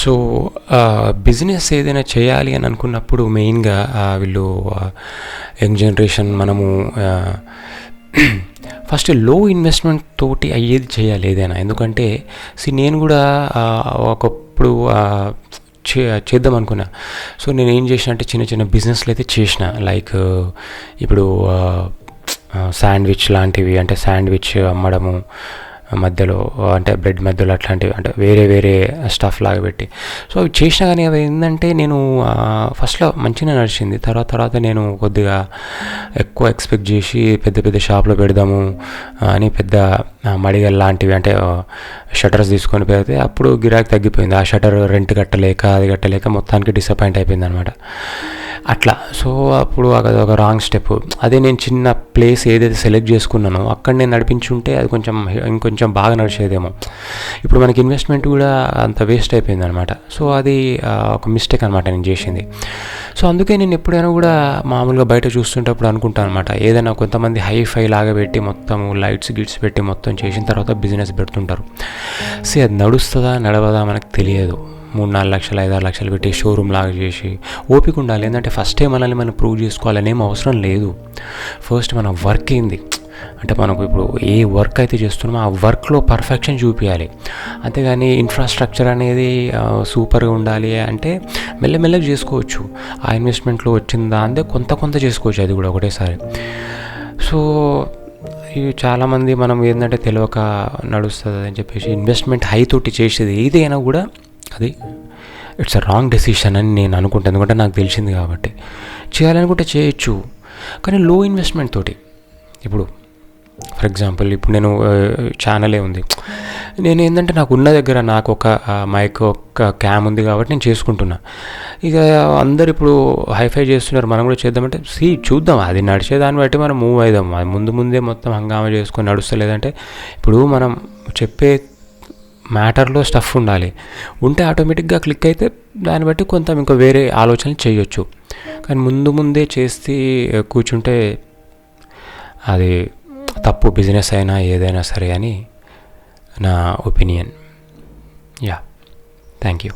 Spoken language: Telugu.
సో బిజినెస్ ఏదైనా చేయాలి అని అనుకున్నప్పుడు మెయిన్గా వీళ్ళు యంగ్ జనరేషన్ మనము ఫస్ట్లో ఇన్వెస్ట్మెంట్ తోటి అయ్యేది చేయాలి ఏదైనా. ఎందుకంటే సి నేను కూడా ఒకప్పుడు చే చేద్దాం అనుకున్నా. సో నేను ఏం చేసిన అంటే చిన్న చిన్న బిజినెస్లు అయితే చేసిన. లైక్ ఇప్పుడు శాండ్విచ్ లాంటివి అంటే శాండ్విచ్ అమ్మడము మధ్యలో అంటే బ్రెడ్ మధ్యలో అట్లాంటివి అంటే వేరే వేరే స్టఫ్ లాగా పెట్టి. సో అవి చేసినా కానీ అవి ఏంటంటే నేను ఫస్ట్లో మంచిగా నడిచింది. తర్వాత తర్వాత నేను కొద్దిగా ఎక్కువ ఎక్స్పెక్ట్ చేసి పెద్ద పెద్ద షాప్లో పెడదాము అని పెద్ద మడిగల్ లాంటివి అంటే షటర్స్ తీసుకొని పెడితే అప్పుడు గిరాకీ తగ్గిపోయింది. ఆ షటర్ రెంట్ కట్టలేక అది కట్టలేక మొత్తానికి డిసప్పాయింట్ అయిపోయింది అనమాట అట్లా. సో అప్పుడు అది ఒక రాంగ్ స్టెప్ అదే నేను చిన్న ప్లేస్ ఏదైతే సెలెక్ట్ చేసుకున్నానో అక్కడ నేను నడిపించుంటే అది కొంచెం ఇంకొంచెం బాగా నడిచేదేమో. ఇప్పుడు మనకి ఇన్వెస్ట్మెంట్ కూడా అంత వేస్ట్ అయిపోయింది అనమాట సో అది ఒక మిస్టేక్ అనమాట నేను చేసింది. సో అందుకే నేను ఎప్పుడైనా కూడా మామూలుగా బయట చూస్తుంటప్పుడు అనుకుంటాను అనమాట ఏదైనా కొంతమంది హై ఫై లాగా పెట్టి మొత్తం లైట్స్ గిట్స్ పెట్టి మొత్తం చేసిన తర్వాత బిజినెస్ పెడుతుంటారు. సే అది నడుస్తుందా నడవదా మనకు తెలియదు. మూడు నాలుగు లక్షలు ఐదారు లక్షలు పెట్టి షోరూమ్ లాగా చేసి ఓపిక ఉండాలి. ఏంటంటే ఫస్టే మనల్ని మనం ప్రూవ్ చేసుకోవాలని ఏం అవసరం లేదు. ఫస్ట్ మన వర్క్ ఏంది? అంటే మనకు ఇప్పుడు ఏ వర్క్ అయితే చేస్తున్నామో ఆ వర్క్లో పర్ఫెక్షన్ చూపించాలి అంతేగాని ఇన్ఫ్రాస్ట్రక్చర్ అనేది సూపర్గా ఉండాలి అంటే మెల్లమెల్లగా చేసుకోవచ్చు. ఆ ఇన్వెస్ట్మెంట్లో వచ్చిందా అంటే కొంత కొంత చేసుకోవచ్చు. అది కూడా ఒకటేసారి. సో ఇవి చాలామంది మనం ఏంటంటే తెలియక నడుస్తుంది అని చెప్పేసి ఇన్వెస్ట్మెంట్ హై తోటి చేసేది ఏదైనా కూడా అది ఇట్స్ అ రాంగ్ డెసిషన్ అని నేను అనుకుంటాను ఎందుకంటే నాకు తెలిసింది కాబట్టి. చేయాలనుకుంటే చేయొచ్చు. కానీ లో ఇన్వెస్ట్మెంట్ తోటి. ఇప్పుడు ఫర్ ఎగ్జాంపుల్ ఇప్పుడు నేను ఛానలే ఉంది. నేను ఏంటంటే నాకు ఉన్న దగ్గర నాకు ఒక మైక్ ఒక క్యామ్ ఉంది కాబట్టి నేను చేసుకుంటున్నా. ఇక అందరు ఇప్పుడు హైఫై చేస్తున్నారు. మనం కూడా చేద్దామంటే సీ చూద్దాం. అది నడిచేదాన్ని బట్టి మనం మూవ్ అవుదాం అది ముందు ముందే మొత్తం హంగామా చేసుకొని నడుస్తలేదంటే ఇప్పుడు మనం చెప్పే మ్యాటర్లో స్టఫ్ ఉండాలి. ఉంటే ఆటోమేటిక్గా క్లిక్ అయితే దాన్ని బట్టి కొంత ఇంకా వేరే ఆలోచనలు చేయొచ్చు. కానీ ముందు ముందే చేసి కూర్చుంటే అది తప్పు బిజినెస్ అయినా ఏదైనా సరే అని నా ఒపీనియన్. యా. Thank you.